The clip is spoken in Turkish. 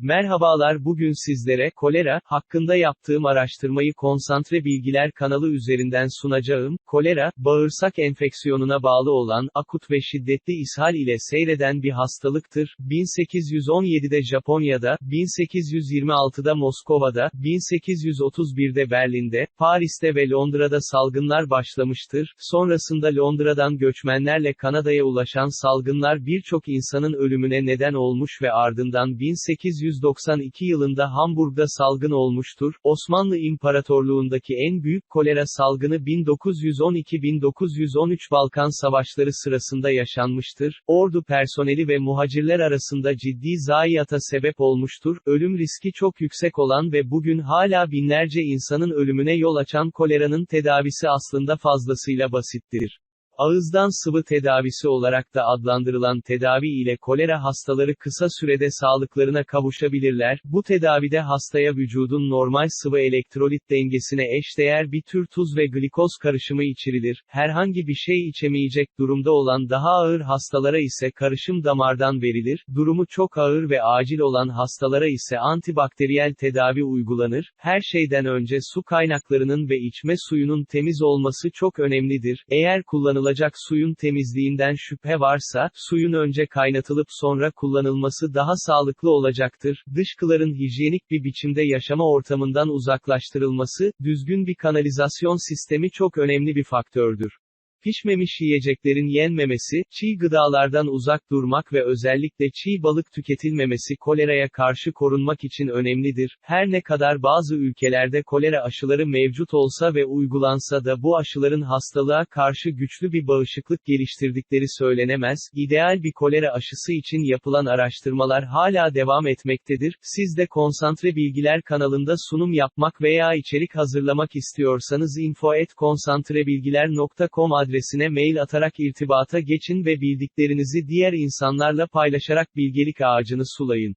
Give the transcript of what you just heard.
Merhabalar bugün sizlere, kolera, hakkında yaptığım araştırmayı Konsantre Bilgiler kanalı üzerinden sunacağım. Kolera, bağırsak enfeksiyonuna bağlı olan, akut ve şiddetli ishal ile seyreden bir hastalıktır. 1817'de Japonya'da, 1826'da Moskova'da, 1831'de Berlin'de, Paris'te ve Londra'da salgınlar başlamıştır. Sonrasında Londra'dan göçmenlerle Kanada'ya ulaşan salgınlar birçok insanın ölümüne neden olmuş ve ardından 1800 1892 yılında Hamburg'da salgın olmuştur. Osmanlı İmparatorluğundaki en büyük kolera salgını 1912-1913 Balkan Savaşları sırasında yaşanmıştır. Ordu personeli ve muhacirler arasında ciddi zayiata sebep olmuştur. Ölüm riski çok yüksek olan ve bugün hala binlerce insanın ölümüne yol açan koleranın tedavisi aslında fazlasıyla basittir. Ağızdan sıvı tedavisi olarak da adlandırılan tedavi ile kolera hastaları kısa sürede sağlıklarına kavuşabilirler. Bu tedavide hastaya vücudun normal sıvı elektrolit dengesine eşdeğer bir tür tuz ve glikoz karışımı içirilir. Herhangi bir şey içemeyecek durumda olan daha ağır hastalara ise karışım damardan verilir. Durumu çok ağır ve acil olan hastalara ise antibakteriyel tedavi uygulanır. Her şeyden önce su kaynaklarının ve içme suyunun temiz olması çok önemlidir. Eğer kullanılan kullanılacak suyun temizliğinden şüphe varsa, suyun önce kaynatılıp sonra kullanılması daha sağlıklı olacaktır. Dışkıların hijyenik bir biçimde yaşama ortamından uzaklaştırılması, düzgün bir kanalizasyon sistemi çok önemli bir faktördür. Pişmemiş yiyeceklerin yenmemesi, çiğ gıdalardan uzak durmak ve özellikle çiğ balık tüketilmemesi koleraya karşı korunmak için önemlidir. Her ne kadar bazı ülkelerde kolera aşıları mevcut olsa ve uygulansa da bu aşıların hastalığa karşı güçlü bir bağışıklık geliştirdikleri söylenemez. İdeal bir kolera aşısı için yapılan araştırmalar hala devam etmektedir. Siz de Konsantre Bilgiler kanalında sunum yapmak veya içerik hazırlamak istiyorsanız info@konsantrebilgiler.com adresine adresine mail atarak irtibata geçin ve bildiklerinizi diğer insanlarla paylaşarak bilgelik ağacını sulayın.